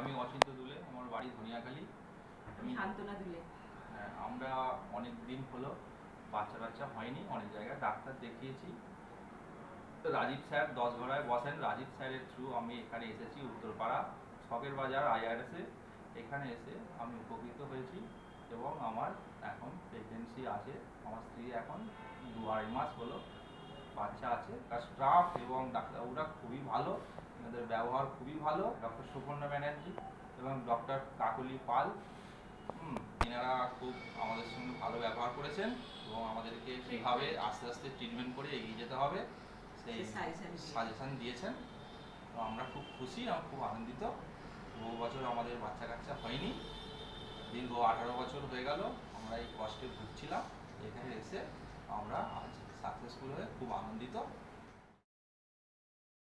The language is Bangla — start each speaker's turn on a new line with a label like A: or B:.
A: আমি অচিন্ত দুলে আমার বাড়ি ধনিয়াখালী। শান্তনা দুলে। হ্যাঁ, আমরা অনেক দিন হলো বাচ্চা বাচ্চা হয়নি অনেক জায়গায় ডাক্তার দেখিয়েছি। তো রাজীব স্যার দশ ঘোড়ায় বসেন। রাজীব স্যারের থ্রু আমি এখানে এসেছি উত্তরপাড়া ছকের বাজার আইআরএসে। এখানে এসে আমি উপকৃত হয়েছি এবং আমার এখন প্রেগনেন্সি আছে। আমার স্ত্রী এখন দু আড়াই মাস হলো বাচ্চা আছে। তার স্টাফ এবং ডাক্তারবাবুরা খুবই ভালো। এনাদের ব্যবহার খুবই ভালো ডক্টর সুপর্ণা ব্যানার্জি এবং ডক্টর কাকলি পাল। হুম, এনারা খুব আমাদের সঙ্গে ভালো ব্যবহার করেছেন এবং আমাদেরকে কীভাবে আস্তে আস্তে ট্রিটমেন্ট করে এগিয়ে যেতে হবে সেই। সাজেশন দিয়েছেন। তো আমরা খুব খুশি আমরা খুব আনন্দিত। বহু বছর আমাদের বাচ্চা কাচ্চা হয়নি দীর্ঘ আঠারো বছর হয়ে গেল আমরা এই কষ্টে ভুগছিলাম। এখানে এসে আমরা আজ সাকসেসফুল হয়ে খুব আনন্দিত।